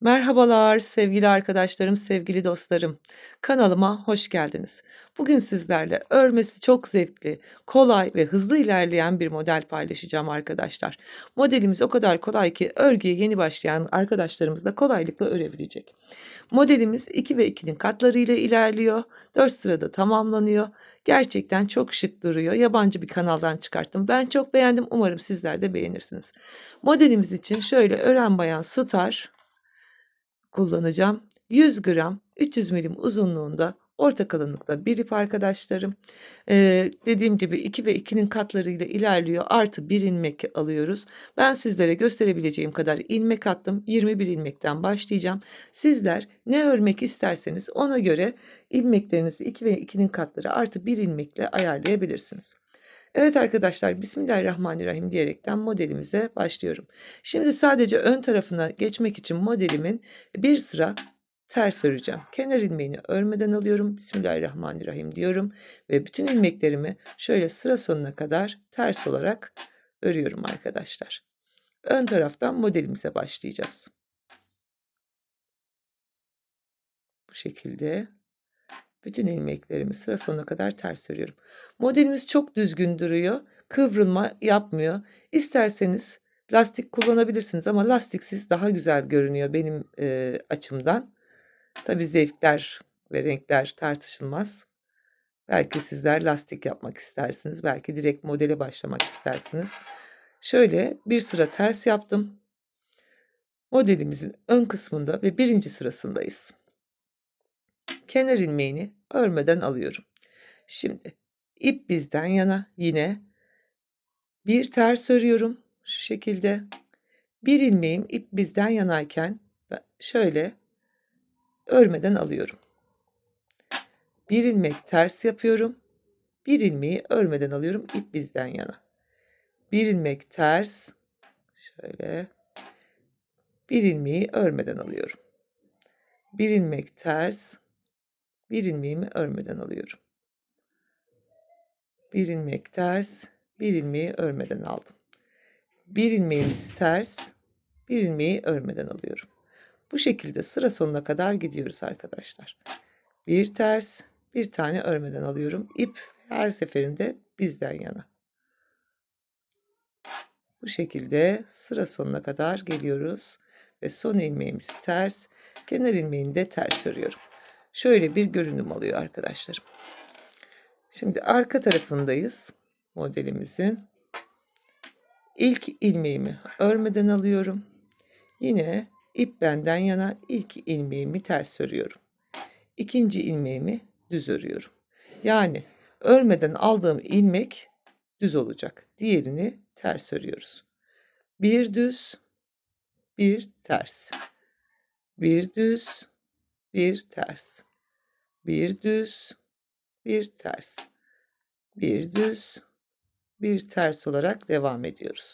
Merhabalar sevgili arkadaşlarım, sevgili dostlarım. Kanalıma hoş geldiniz. Bugün sizlerle örmesi çok zevkli, kolay ve hızlı ilerleyen bir model paylaşacağım arkadaşlar. Modelimiz o kadar kolay ki örgüye yeni başlayan arkadaşlarımız da kolaylıkla örebilecek. Modelimiz 2 ve 2'nin katlarıyla ilerliyor. 4 sırada tamamlanıyor. Gerçekten çok şık duruyor. Yabancı bir kanaldan çıkarttım. Ben çok beğendim. Umarım sizler de beğenirsiniz. Modelimiz için şöyle ören bayan star kullanacağım. 100 gram 300 milim uzunluğunda orta kalınlıkta bir ip arkadaşlarım. Ee, dediğim gibi 2 ve 2'nin katlarıyla ilerliyor. Artı bir ilmek alıyoruz. Ben sizlere gösterebileceğim kadar ilmek attım. 21 ilmekten başlayacağım. Sizler ne örmek isterseniz ona göre ilmeklerinizi 2 ve 2'nin katları artı bir ilmekle ayarlayabilirsiniz. Evet arkadaşlar Bismillahirrahmanirrahim diyerekten modelimize başlıyorum. Şimdi sadece ön tarafına geçmek için modelimin bir sıra ters öreceğim. Kenar ilmeğini örmeden alıyorum. Bismillahirrahmanirrahim diyorum ve bütün ilmeklerimi şöyle sıra sonuna kadar ters olarak örüyorum arkadaşlar. Ön taraftan modelimize başlayacağız. Bu şekilde bütün ilmeklerimi sıra sonuna kadar ters örüyorum. Modelimiz çok düzgün duruyor. Kıvrılma yapmıyor. İsterseniz lastik kullanabilirsiniz ama lastiksiz daha güzel görünüyor benim e, açımdan. Tabi zevkler ve renkler tartışılmaz. Belki sizler lastik yapmak istersiniz. Belki direkt modele başlamak istersiniz. Şöyle bir sıra ters yaptım. Modelimizin ön kısmında ve birinci sırasındayız. Kenar ilmeğini örmeden alıyorum. Şimdi ip bizden yana yine bir ters örüyorum şu şekilde. Bir ilmeğim ip bizden yanayken şöyle örmeden alıyorum. Bir ilmek ters yapıyorum. Bir ilmeği örmeden alıyorum ip bizden yana. Bir ilmek ters şöyle bir ilmeği örmeden alıyorum. Bir ilmek ters bir ilmeğimi örmeden alıyorum. Bir ilmek ters, bir ilmeği örmeden aldım. Bir ilmeğimiz ters, bir ilmeği örmeden alıyorum. Bu şekilde sıra sonuna kadar gidiyoruz arkadaşlar. Bir ters, bir tane örmeden alıyorum. İp her seferinde bizden yana. Bu şekilde sıra sonuna kadar geliyoruz ve son ilmeğimiz ters, kenar ilmeğini de ters örüyorum. Şöyle bir görünüm oluyor arkadaşlarım. Şimdi arka tarafındayız modelimizin. İlk ilmeğimi örmeden alıyorum. Yine ip benden yana ilk ilmeğimi ters örüyorum. İkinci ilmeğimi düz örüyorum. Yani örmeden aldığım ilmek düz olacak. Diğerini ters örüyoruz. Bir düz, bir ters. Bir düz, bir ters. Bir düz, bir ters. Bir düz, bir ters olarak devam ediyoruz.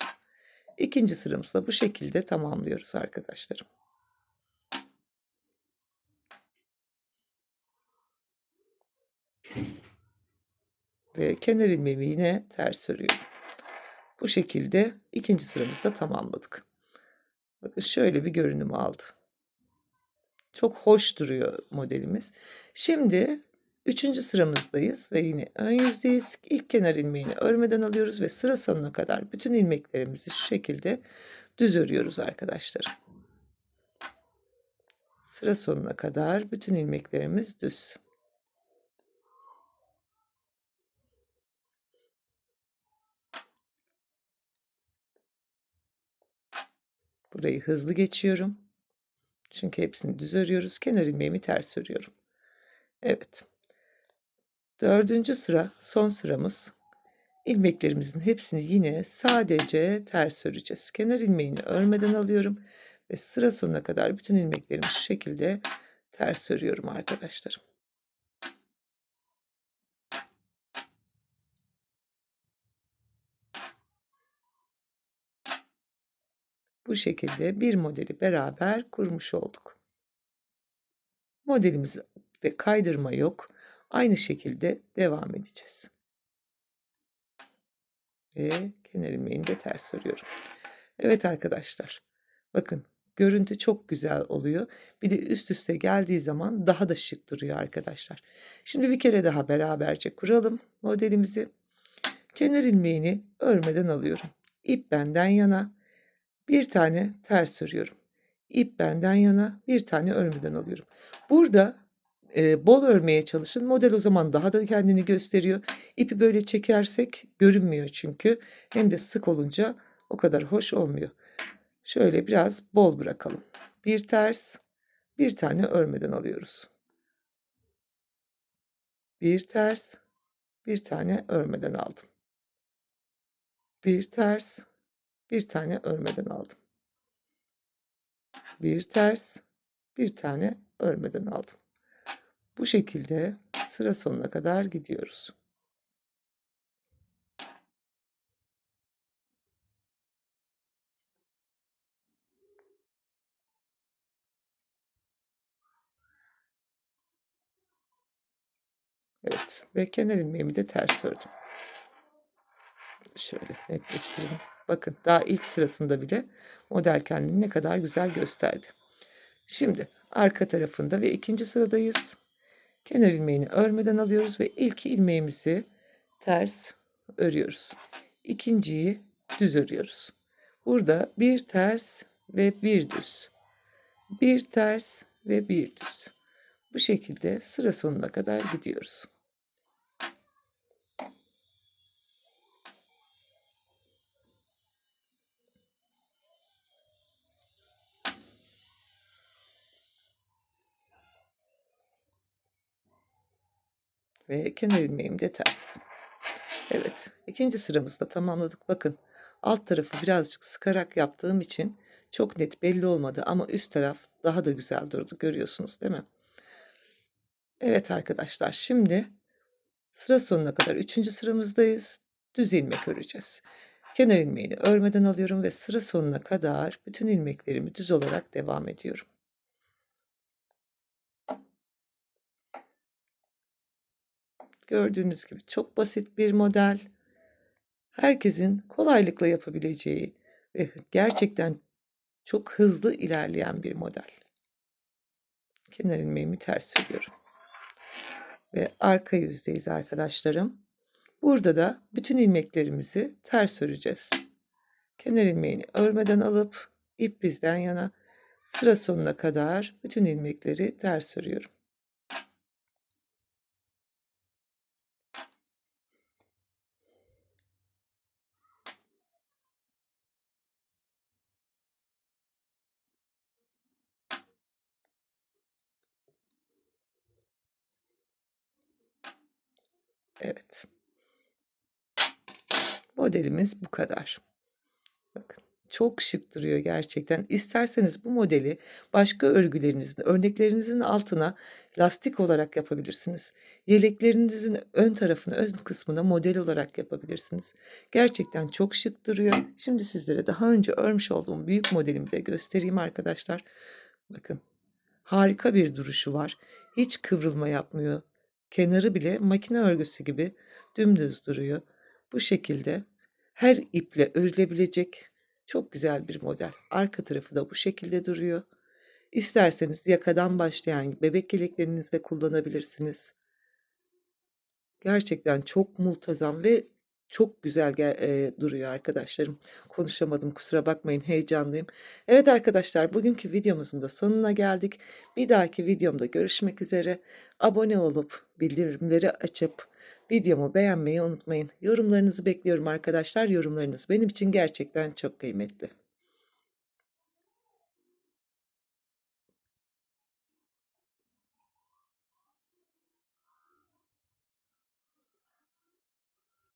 İkinci sıramızda bu şekilde tamamlıyoruz arkadaşlarım. Ve kenar ilmeğimi yine ters örüyorum. Bu şekilde ikinci sıramızda tamamladık. Bakın şöyle bir görünüm aldı. Çok hoş duruyor modelimiz. Şimdi üçüncü sıramızdayız ve yine ön yüzdeyiz. İlk kenar ilmeğini örmeden alıyoruz ve sıra sonuna kadar bütün ilmeklerimizi şu şekilde düz örüyoruz arkadaşlar. Sıra sonuna kadar bütün ilmeklerimiz düz. Burayı hızlı geçiyorum. Çünkü hepsini düz örüyoruz. Kenar ilmeğimi ters örüyorum. Evet. Dördüncü sıra son sıramız. İlmeklerimizin hepsini yine sadece ters öreceğiz. Kenar ilmeğini örmeden alıyorum ve sıra sonuna kadar bütün ilmeklerimi şu şekilde ters örüyorum arkadaşlarım. Bu şekilde bir modeli beraber kurmuş olduk. Modelimizde kaydırma yok. Aynı şekilde devam edeceğiz. Ve kenar ilmeğini de ters örüyorum. Evet arkadaşlar. Bakın görüntü çok güzel oluyor. Bir de üst üste geldiği zaman daha da şık duruyor arkadaşlar. Şimdi bir kere daha beraberce kuralım modelimizi. Kenar ilmeğini örmeden alıyorum. İp benden yana bir tane ters örüyorum. İp benden yana bir tane örmeden alıyorum. Burada e, bol örmeye çalışın. Model o zaman daha da kendini gösteriyor. İpi böyle çekersek görünmüyor çünkü. Hem de sık olunca o kadar hoş olmuyor. Şöyle biraz bol bırakalım. Bir ters, bir tane örmeden alıyoruz. Bir ters, bir tane örmeden aldım. Bir ters, bir tane örmeden aldım. Bir ters, bir tane örmeden aldım. Bu şekilde sıra sonuna kadar gidiyoruz. Evet ve kenar ilmeğimi de ters ördüm. Şöyle netleştirelim. Bakın daha ilk sırasında bile model kendini ne kadar güzel gösterdi. Şimdi arka tarafında ve ikinci sıradayız. Kenar ilmeğini örmeden alıyoruz ve ilk ilmeğimizi ters örüyoruz. İkinciyi düz örüyoruz. Burada bir ters ve bir düz. Bir ters ve bir düz. Bu şekilde sıra sonuna kadar gidiyoruz. Ve kenar ilmeğim de ters. Evet, ikinci sıramızda tamamladık. Bakın alt tarafı birazcık sıkarak yaptığım için çok net belli olmadı ama üst taraf daha da güzel durdu. Görüyorsunuz değil mi? Evet arkadaşlar şimdi sıra sonuna kadar üçüncü sıramızdayız. Düz ilmek öreceğiz. Kenar ilmeğini örmeden alıyorum ve sıra sonuna kadar bütün ilmeklerimi düz olarak devam ediyorum. Gördüğünüz gibi çok basit bir model. Herkesin kolaylıkla yapabileceği ve gerçekten çok hızlı ilerleyen bir model. Kenar ilmeğimi ters örüyorum. Ve arka yüzdeyiz arkadaşlarım. Burada da bütün ilmeklerimizi ters öreceğiz. Kenar ilmeğini örmeden alıp ip bizden yana sıra sonuna kadar bütün ilmekleri ters örüyorum. Evet. Modelimiz bu kadar. Bakın çok şık duruyor gerçekten. İsterseniz bu modeli başka örgülerinizin, örneklerinizin altına lastik olarak yapabilirsiniz. Yeleklerinizin ön tarafını, ön kısmına model olarak yapabilirsiniz. Gerçekten çok şık duruyor. Şimdi sizlere daha önce örmüş olduğum büyük modelimi de göstereyim arkadaşlar. Bakın harika bir duruşu var. Hiç kıvrılma yapmıyor. Kenarı bile makine örgüsü gibi dümdüz duruyor. Bu şekilde her iple örülebilecek çok güzel bir model. Arka tarafı da bu şekilde duruyor. İsterseniz yakadan başlayan bebek yeleklerinizde kullanabilirsiniz. Gerçekten çok multazam ve çok güzel eee, duruyor arkadaşlarım. Konuşamadım kusura bakmayın heyecanlıyım. Evet arkadaşlar bugünkü videomuzun da sonuna geldik. Bir dahaki videomda görüşmek üzere. Abone olup bildirimleri açıp videomu beğenmeyi unutmayın. Yorumlarınızı bekliyorum arkadaşlar. Yorumlarınız benim için gerçekten çok kıymetli.